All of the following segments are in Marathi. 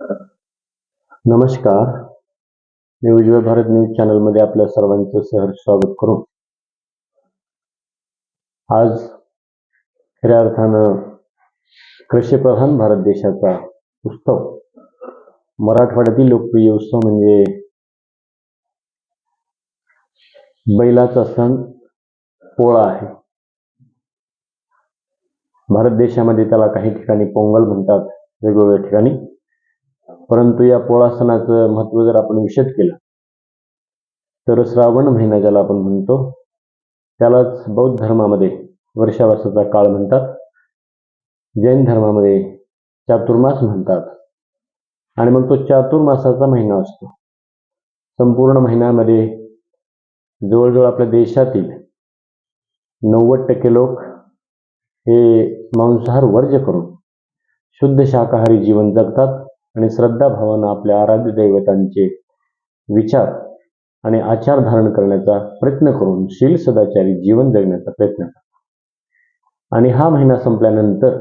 नमस्कार. मी उज्ज्वल भारत न्यूज चॅनलमध्ये आपल्या सर्वांचं सहर्ष स्वागत करू. आज खऱ्या अर्थानं कृषीप्रधान भारत देशाचा उत्सव. मराठवाड्यातील लोकप्रिय उत्सव म्हणजे बैलाचा सण पोळा आहे. भारत देशामध्ये त्याला काही ठिकाणी पोंगल म्हणतात वेगवेगळ्या ठिकाणी. परंतु या पोळासणाचं महत्त्व जर आपण विशद केलं तर श्रावण महिना ज्याला आपण म्हणतो त्यालाच बौद्ध धर्मामध्ये वर्षावासाचा काळ म्हणतात. जैन धर्मामध्ये चातुर्मास म्हणतात. आणि मग तो चातुर्मासाचा महिना असतो. संपूर्ण महिन्यामध्ये जवळजवळ आपल्या देशातील नव्वद टक्के लोक हे मांसाहार वर्ज्य करून शुद्ध शाकाहारी जीवन जगतात. आणि श्रद्धा भावानं आपल्या आराध्य दैवतांचे विचार आणि आचार धारण करण्याचा प्रयत्न करून शील सदाचारी जीवन जगण्याचा प्रयत्न करा आणि हा महिना संपल्यानंतर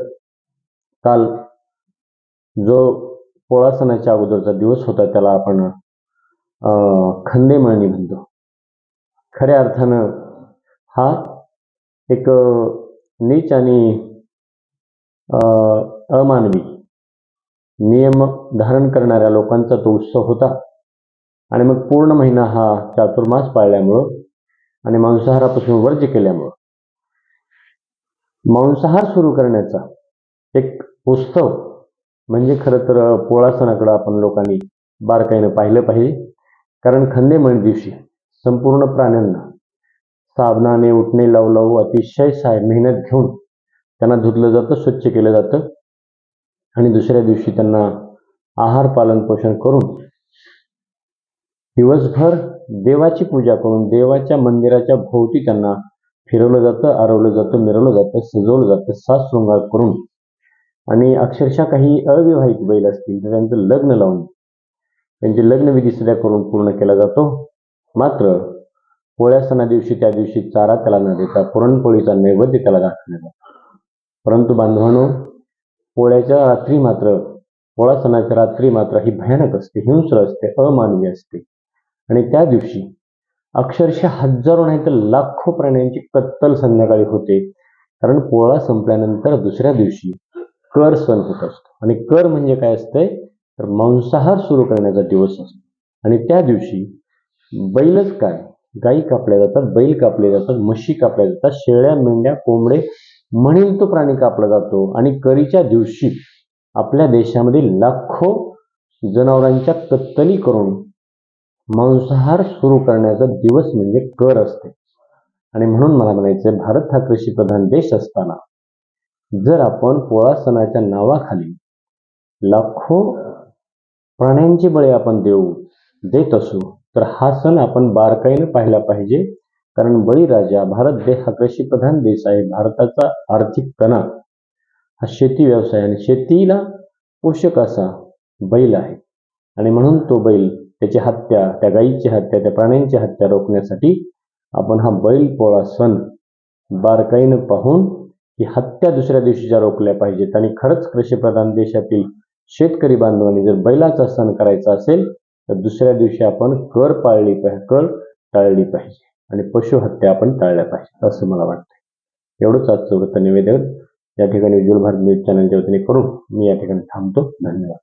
काल जो पोळा सणाच्या अगोदरचा दिवस होता त्याला आपण खंदेमळणी म्हणतो. खऱ्या अर्थानं हा एक नीच आणि अं, अमानवी नियम धारण करणाऱ्या लोकांचा तो उत्सव होता. आणि मग पूर्ण महिना हा चातुर्मास पाळल्यामुळं आणि मांसाहारापासून वर्ज्य केल्यामुळं मांसाहार सुरू करण्याचा एक उत्सव म्हणजे खरं तर पोळा सणाकडं आपण लोकांनी बारकाईनं पाहिलं पाहिजे. कारण खंदेमळी दिवशी संपूर्ण प्राण्यांना साबणाने उठणे लावू लावू अतिशय साय मेहनत घेऊन त्यांना धुतलं जातं स्वच्छ केलं जातं. आणि दुसऱ्या दिवशी त्यांना आहार पालन पोषण करून दिवसभर देवाची पूजा करून देवाच्या मंदिराच्या भोवती त्यांना फिरवलं जातं आरवलं जातं मिरवलं जातं सजवलं जातं सात शृंगार करून. आणि अक्षरशः काही अविवाहित बैल असतील तर त्यांचं लग्न लावून त्यांचे लग्नविधी सध्या करून पूर्ण केला जातो. मात्र पोळ्या सणा दिवशी त्या दिवशी चारा त्याला न देता पुरणपोळीचा नैवेद्य त्याला दाखवण्यात जातो परंतु बांधवांनो पोळ्याच्या रात्री मात्र पोळा सणाच्या रात्री मात्र ही भयानक असते हिंस्र असते अमानवी असते. आणि त्या दिवशी अक्षरशः हजारो नाही तर लाखो प्राण्यांची कत्तल संध्याकाळी होते. कारण पोळा संपल्यानंतर दुसऱ्या दिवशी कर सण होत असतो. आणि कर म्हणजे काय असतंय? तर मांसाहार सुरू करण्याचा दिवस असतो. आणि त्या दिवशी बैलच काय? गाई कापल्या जातात बैल कापले जातात म्हशी कापल्या जातात शेळ्या मेंढ्या कोंबडे म्हणेल तो प्राणी कापला जातो आणि करीच्या दिवशी आपल्या देशामध्ये लाखो जनावरांच्या कत्तली करून मांसाहार सुरू करण्याचा दिवस म्हणजे कर असते. आणि म्हणून मला म्हणायचं भारत हा कृषीप्रधान देश असताना जर आपण पोळा सणाच्या नावाखाली लाखो प्राण्यांची बळी आपण देऊ देत असू तर हा सण आपण बारकाईनं पाहिला पाहिजे. कारण बळीराजा भारत देश हा कृषीप्रधान देश आहे. भारताचा आर्थिक कणा हा शेती व्यवसाय आणि शेतीला पोषक असा बैल आहे. आणि म्हणून तो बैल त्याची हत्या त्या गायीची हत्या त्या प्राण्यांची हत्या रोखण्यासाठी आपण हा बैल पोळा सण बारकाईनं पाहून ही हत्या दुसऱ्या दिवशीच्या रोखल्या पाहिजेत आणि खरंच कृषीप्रधान देशातील शेतकरी बांधवांनी जर बैलाचा सण करायचा असेल तर दुसऱ्या दिवशी आपण कर पाळली पाहिजे कर टाळली पाहिजे. आणि पशुहत्या आपण टाळल्या पाहिजे असं मला वाटतं एवढंच आजचं वृत्त निवेदन. या ठिकाणी उज्ज्वल भारत न्यूज चॅनलच्या वतीने करून मी या ठिकाणी थांबतो. धन्यवाद.